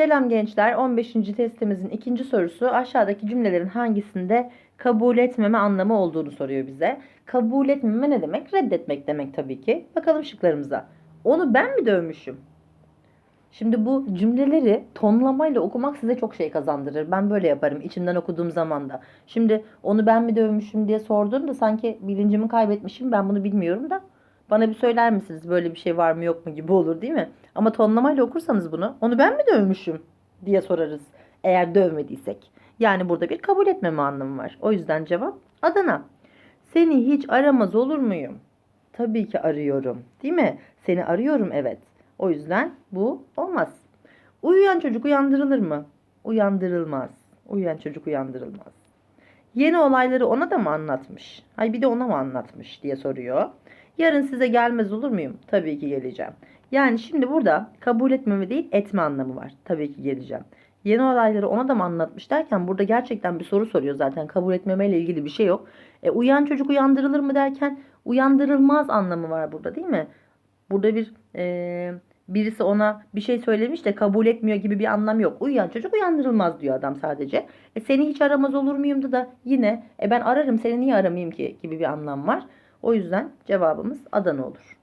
Selam gençler. 15. testimizin ikinci sorusu aşağıdaki cümlelerin hangisinde kabul etmeme anlamı olduğunu soruyor bize. Kabul etmeme ne demek? Reddetmek demek tabii ki. Bakalım şıklarımıza. Onu ben mi dövmüşüm? Şimdi bu cümleleri tonlamayla okumak size çok şey kazandırır. Ben böyle yaparım içimden okuduğum zaman da. Şimdi onu ben mi dövmüşüm diye sorduğumda sanki bilincimi kaybetmişim ben bunu bilmiyorum da. Bana bir söyler misiniz böyle bir şey var mı yok mu gibi olur değil mi? Ama tonlamayla okursanız bunu onu ben mi dövmüşüm diye sorarız. Eğer dövmediysek. Yani burada bir kabul etmeme anlamı var. O yüzden cevap Adana. Seni hiç aramaz olur muyum? Tabii ki arıyorum. Değil mi? Seni arıyorum evet. O yüzden bu olmaz. Uyuyan çocuk uyandırılır mı? Uyandırılmaz. Uyuyan çocuk uyandırılmaz. Yeni olayları ona da mı anlatmış? Hay bir de ona mı anlatmış diye soruyor. Yarın size gelmez olur muyum? Tabii ki geleceğim. Yani şimdi burada kabul etmeme değil etme anlamı var. Tabii ki geleceğim. Yeni olayları ona da mı anlatmış derken burada gerçekten bir soru soruyor zaten. Kabul etmemeyle ilgili bir şey yok. E, uyan çocuk uyandırılır mı derken uyandırılmaz anlamı var burada değil mi? Burada bir e, birisi ona bir şey söylemiş de kabul etmiyor gibi bir anlam yok. Uyuyan çocuk uyandırılmaz diyor adam sadece. E, seni hiç aramaz olur muyum da da yine e, ben ararım seni niye aramayayım ki gibi bir anlam var. O yüzden cevabımız Adana olur.